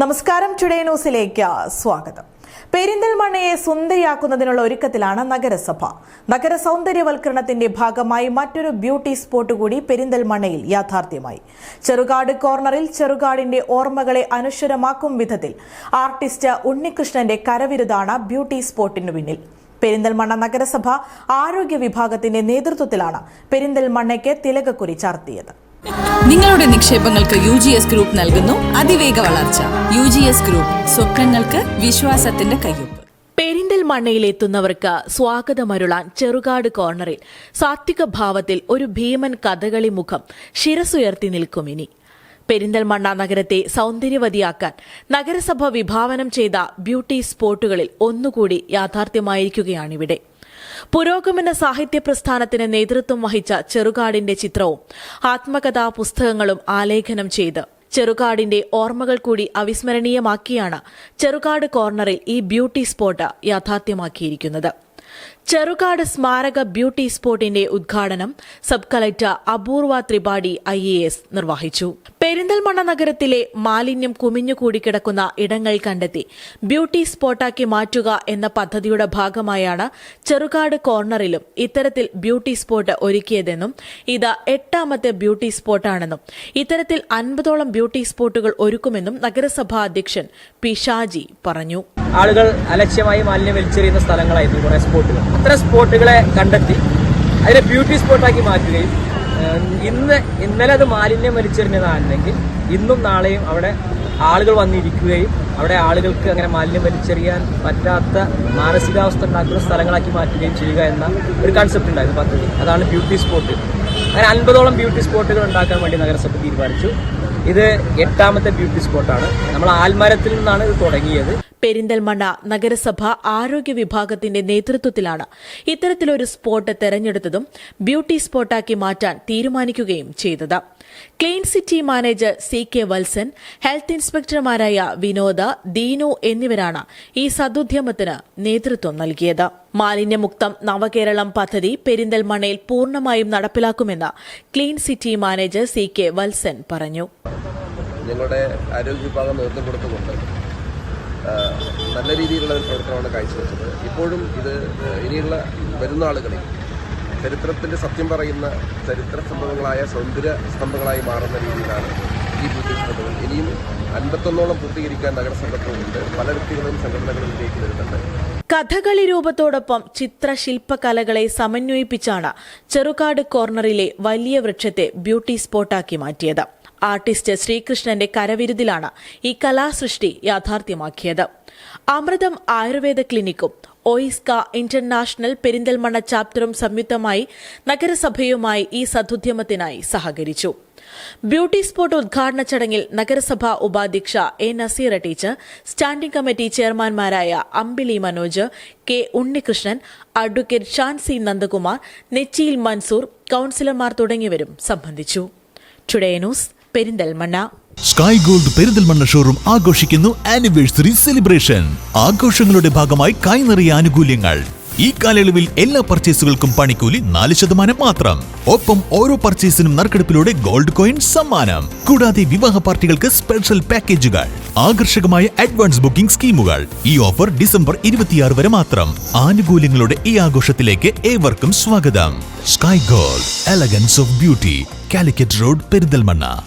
നമസ്കാരം ടുഡേ ന്യൂസിലേക്ക് സ്വാഗതം. പെരിന്തൽമണ്ണയെ സുന്ദരിയാക്കുന്നതിനുള്ള ഒരുക്കത്തിലാണ് നഗരസഭ. നഗര സൗന്ദര്യവൽക്കരണത്തിന്റെ ഭാഗമായി മറ്റൊരു ബ്യൂട്ടി സ്പോട്ട് കൂടി പെരിന്തൽമണ്ണയിൽ യാഥാർത്ഥ്യമായി. ചെറുകാട് കോർണറിൽ ചെറുകാടിന്റെ ഓർമ്മകളെ അനുശ്വരമാക്കും വിധത്തിൽ ആർട്ടിസ്റ്റ് ഉണ്ണികൃഷ്ണന്റെ കരവിരുതാണ് ബ്യൂട്ടി സ്പോട്ടിനു പിന്നിൽ. പെരിന്തൽമണ്ണ നഗരസഭ ആരോഗ്യ വിഭാഗത്തിന്റെ നേതൃത്വത്തിലാണ് പെരിന്തൽമണ്ണയ്ക്ക് തിലകക്കുറി ചാർത്തിയത്. നിങ്ങളുടെ നിക്ഷേപങ്ങൾക്ക് യു ജി എസ് ഗ്രൂപ്പ് നൽകുന്നു അതിവേഗ വളർച്ച. യു ജി എസ് ഗ്രൂപ്പ് സ്വപ്നങ്ങൾക്ക് വിശ്വാസത്തിന്റെ കയ്യൊപ്പ്. പെരിന്തൽമണ്ണയിലെത്തുന്നവർക്ക് സ്വാഗതമരുളാൻ ചെറുകാട് കോർണറിൽ സാത്വിക ഭാവത്തിൽ ഒരു ഭീമൻ കഥകളി മുഖം ശിരസുയർത്തി നിൽക്കും ഇനി. പെരിന്തൽമണ്ണ നഗരത്തെ സൗന്ദര്യവതിയാക്കാൻ നഗരസഭ വിഭാവനം ചെയ്ത ബ്യൂട്ടി സ്പോട്ടുകളിൽ ഒന്നുകൂടി യാഥാർത്ഥ്യമായിരിക്കുകയാണിവിടെ. പുരോഗമന സാഹിത്യ പ്രസ്ഥാനത്തിന് നേതൃത്വം വഹിച്ച ചെറുകാടിന്റെ ചിത്രവും ആത്മകഥാ പുസ്തകങ്ങളും ആലേഖനം ചെയ്ത് ചെറുകാടിന്റെ ഓർമ്മകൾ കൂടി അവിസ്മരണീയമാക്കിയാണ് ചെറുകാട് കോർണറിൽ ഈ ബ്യൂട്ടി സ്പോട്ട് യാഥാർത്ഥ്യമാക്കിയിരിക്കുന്നത്. ചെറുകാട് സ്മാരക ബ്യൂട്ടി സ്പോട്ടിന്റെ ഉദ്ഘാടനം സബ് കളക്ടർ അപൂർവ ത്രിപാഠി ഐ എ എസ് നിർവഹിച്ചു. പെരിന്തൽമണ്ണ നഗരത്തിലെ മാലിന്യം കുമിഞ്ഞുകൂടിക്കിടക്കുന്ന ഇടങ്ങൾ കണ്ടെത്തി ബ്യൂട്ടി സ്പോട്ടാക്കി മാറ്റുക എന്ന പദ്ധതിയുടെ ഭാഗമായാണ് ചെറുകാട് കോർണറിലും ഇത്തരത്തിൽ ബ്യൂട്ടി സ്പോട്ട് ഒരുക്കിയതെന്നും ഇത് എട്ടാമത്തെ ബ്യൂട്ടി സ്പോട്ടാണെന്നും ഇത്തരത്തിൽ അൻപതോളം ബ്യൂട്ടി സ്പോട്ടുകൾ ഒരുക്കുമെന്നും നഗരസഭാ അധ്യക്ഷൻ പി ഷാജി പറഞ്ഞു. ആളുകൾ അലക്ഷ്യമായി മാലിന്യം വലിച്ചെറിയുന്ന സ്ഥലങ്ങളായിരുന്നു കുറേ സ്പോട്ടുകൾ. അത്തരം സ്പോട്ടുകളെ കണ്ടെത്തി അതിനെ ബ്യൂട്ടി സ്പോട്ടാക്കി മാറ്റുകയും ഇന്ന് ഇന്നലെ അത് മാലിന്യം വലിച്ചെറിഞ്ഞതാണെങ്കിൽ ഇന്നും നാളെയും അവിടെ ആളുകൾ വന്നിരിക്കുകയും അവിടെ ആളുകൾക്ക് അങ്ങനെ മാലിന്യം വലിച്ചെറിയാൻ പറ്റാത്ത മാനസികാവസ്ഥ ഉണ്ടാക്കുന്ന സ്ഥലങ്ങളാക്കി മാറ്റുകയും ചെയ്യുക എന്ന ഒരു കൺസെപ്റ്റ് ഉണ്ടായിരുന്നു പദ്ധതി. അതാണ് ബ്യൂട്ടി സ്പോട്ട്. അങ്ങനെ അൻപതോളം ബ്യൂട്ടി സ്പോട്ടുകൾ ഉണ്ടാക്കാൻ വേണ്ടി നഗരസഭ തീരുമാനിച്ചു. ഇത് എട്ടാമത്തെ ബ്യൂട്ടി സ്പോട്ടാണ്. നമ്മൾ ആൽമരത്തിൽ നിന്നാണ് ഇത് തുടങ്ങിയത്. പെരിന്തൽമണ്ണ നഗരസഭ ആരോഗ്യ വിഭാഗത്തിന്റെ നേതൃത്വത്തിലാണ് ഇത്തരത്തിലൊരു സ്പോട്ട് തെരഞ്ഞെടുത്തതും ബ്യൂട്ടി സ്പോട്ടാക്കി മാറ്റാൻ തീരുമാനിക്കുകയും ചെയ്തത്. Clean city manager C K Valsan health ഇൻസ്പെക്ടർമാരായ വിനോദ ദീനു എന്നിവരാണ് ഈ സദുദ്യമത്തിന് നേതൃത്വം നൽകിയത്. മാലിന്യമുക്തം നവകേരളം പദ്ധതി പെരിന്തൽമണ്ണയിൽ പൂർണമായും നടപ്പിലാക്കുമെന്ന് clean city manager C K Valsan പറഞ്ഞു. ഞങ്ങളുടെ ആരോഗ്യ വിഭാഗം നേതൃത്വം കൊടുത്തുകൊണ്ട് നല്ല രീതിയിലുള്ള ഒരു പ്രവർത്തനമാണ് കാഴ്ചവെച്ചത്. ഇപ്പോഴും ഇത് ഇനിയുള്ള വരുന്ന ആളുകളിൽ ചരിത്രത്തിന്റെ സത്യം പറയുന്ന ചരിത്ര സ്തംഭങ്ങളായ സൗന്ദര്യ സ്തംഭങ്ങളായി മാറുന്ന രീതിയിലാണ് ഈ ബ്യൂട്ടി സ്പോട്ടുകൾ ഇനിയും അൻപത്തൊന്നോളം പൂർത്തീകരിക്കാൻ നഗരസഭകളുണ്ട് പല വ്യക്തികളും സംഘടനകളും ഇതിലേക്ക് വരുന്നുണ്ട്. കഥകളി രൂപത്തോടൊപ്പം ചിത്രശില്പകലകളെ സമന്വയിപ്പിച്ചാണ് ചെറുകാട് കോർണറിലെ വലിയ വൃക്ഷത്തെ ബ്യൂട്ടി സ്പോട്ടാക്കി മാറ്റിയത്. ആർട്ടിസ്റ്റ് ശ്രീകൃഷ്ണന്റെ കരവിരുതിലാണ് ഈ കലാസൃഷ്ടി യാഥാർത്ഥ്യമാക്കിയത്. അമൃതം ആയുർവേദ ക്ലിനിക്കും ഒയിസ്ക ഇന്റർനാഷണൽ പെരിന്തൽമണ്ണ ചാപ്റ്ററും സംയുക്തമായി നഗരസഭയുമായി ഈ സദുദ്യമത്തിനായി സഹകരിച്ചു. ബ്യൂട്ടി സ്പോട്ട് ഉദ്ഘാടന ചടങ്ങിൽ നഗരസഭാ ഉപാധ്യക്ഷ A Nazeera teacher standing committee ചെയർമാൻമാരായ Ambili Manoj K Unnikrishnan advocate Shan C Nandakumar Nechiyil Mansoor കൌൺസിലർമാർ തുടങ്ങിയവരും സംബന്ധിച്ചു. Today news Perinthalmanna. Sky gold Perinthalmanna showroom ആഘോഷിക്കുന്നു ആനിവേഴ്സറി സെലിബ്രേഷൻ ആഘോഷങ്ങളുടെ ഭാഗമായി കൈനിറിയ ആനുകൂല്യങ്ങൾ. ഈ കാലയളവിൽ എല്ലാ പർച്ചേസുകൾക്കും പണിക്കൂലി നാല് ശതമാനം മാത്രം. ഒപ്പം ഓരോ പർച്ചേസിനും നറുക്കെടുപ്പിലൂടെ ഗോൾഡ് കോയിൻ സമ്മാനം. കൂടാതെ വിവാഹ പാർട്ടികൾക്ക് സ്പെഷ്യൽ പാക്കേജുകൾ ആകർഷകമായ അഡ്വാൻസ് ബുക്കിംഗ് സ്കീമുകൾ. ഈ ഓഫർ ഡിസംബർ ഇരുപത്തിയാറ് വരെ മാത്രം. ആനുകൂല്യങ്ങളുടെ ഈ ആഘോഷത്തിലേക്ക് ഏവർക്കും സ്വാഗതം. Sky gold elegance of beauty Calicut road Perinthalmanna.